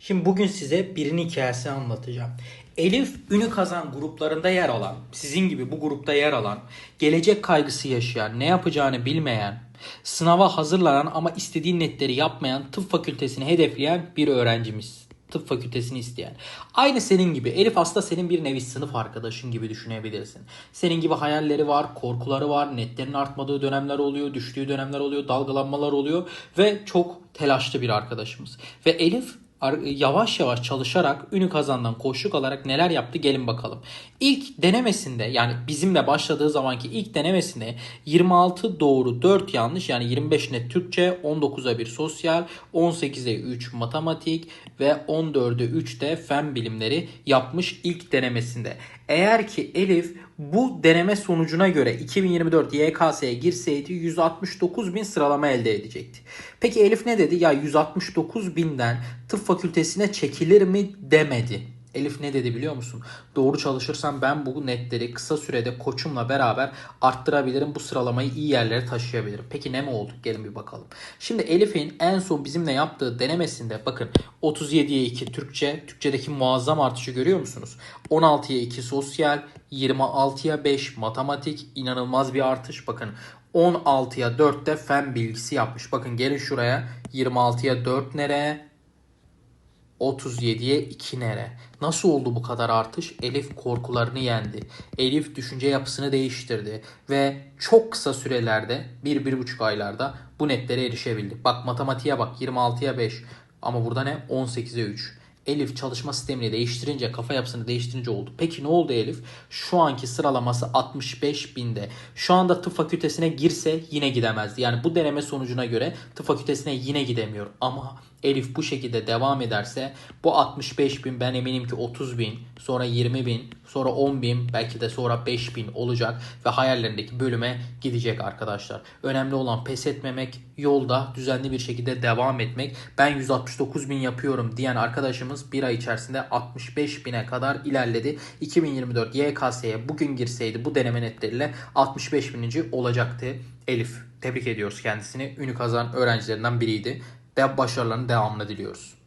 Şimdi bugün size birinin hikayesini anlatacağım. Elif ünü kazan gruplarında yer alan, sizin gibi bu grupta yer alan, gelecek kaygısı yaşayan, ne yapacağını bilmeyen, sınava hazırlanan ama istediği netleri yapmayan tıp fakültesini hedefleyen bir öğrencimiz. Tıp fakültesini isteyen. Aynı senin gibi. Elif aslında senin bir nevi sınıf arkadaşın gibi düşünebilirsin. Senin gibi hayalleri var, korkuları var, netlerin artmadığı dönemler oluyor, düştüğü dönemler oluyor, dalgalanmalar oluyor ve çok telaşlı bir arkadaşımız. Ve Elif yavaş yavaş çalışarak ünü kazandan koşluk alarak neler yaptı gelin bakalım. İlk denemesinde yani bizimle başladığı zamanki ilk denemesinde 26 doğru 4 yanlış yani 25 net Türkçe 19'a 1 sosyal 18'e 3 matematik ve 14'e 3 de fen bilimleri yapmış ilk denemesinde. Eğer ki Elif bu deneme sonucuna göre 2024 YKS'ye girseydi 169 bin sıralama elde edecekti. Peki Elif ne dedi? Ya 169 binden tıp fakültesine çekilir mi demedi. Elif ne dedi biliyor musun? Doğru çalışırsam ben bu netleri kısa sürede koçumla beraber arttırabilirim. Bu sıralamayı iyi yerlere taşıyabilirim. Peki ne mi olduk? Gelin bir bakalım. Şimdi Elif'in en son bizimle yaptığı denemesinde bakın 37'ye 2 Türkçe. Türkçedeki muazzam artışı görüyor musunuz? 16'ya 2 sosyal, 26'ya 5 matematik inanılmaz bir artış. Bakın 16'ya 4 de fen bilgisi yapmış. Bakın gelin şuraya 26'ya 4 nereye? 37'ye 2 nere? Nasıl oldu bu kadar artış? Elif korkularını yendi. Elif düşünce yapısını değiştirdi. Ve çok kısa sürelerde 1-1,5 aylarda bu netlere erişebildi. Bak matematiğe bak 26'ya 5 ama burada ne? 18'e 3. Elif çalışma sistemini değiştirince, kafa yapısını değiştirince oldu. Peki ne oldu Elif? Şu anki sıralaması 65 binde. Şu anda tıp fakültesine girse yine gidemezdi. Yani bu deneme sonucuna göre tıp fakültesine yine gidemiyor. Ama Elif bu şekilde devam ederse bu 65 bin ben eminim ki 30 bin, sonra 20 bin, sonra 10 bin, belki de sonra 5 bin olacak ve hayallerindeki bölüme gidecek arkadaşlar. Önemli olan pes etmemek, yolda düzenli bir şekilde devam etmek. Ben 169 bin yapıyorum diyen arkadaşımız bir ay içerisinde 65 bine kadar ilerledi. 2024 YKS'ye bugün girseydi bu deneme netleriyle 65 bininci olacaktı. Elif tebrik ediyoruz kendisini. Ünü kazan öğrencilerinden biriydi. De başarılarını devamlı diliyoruz.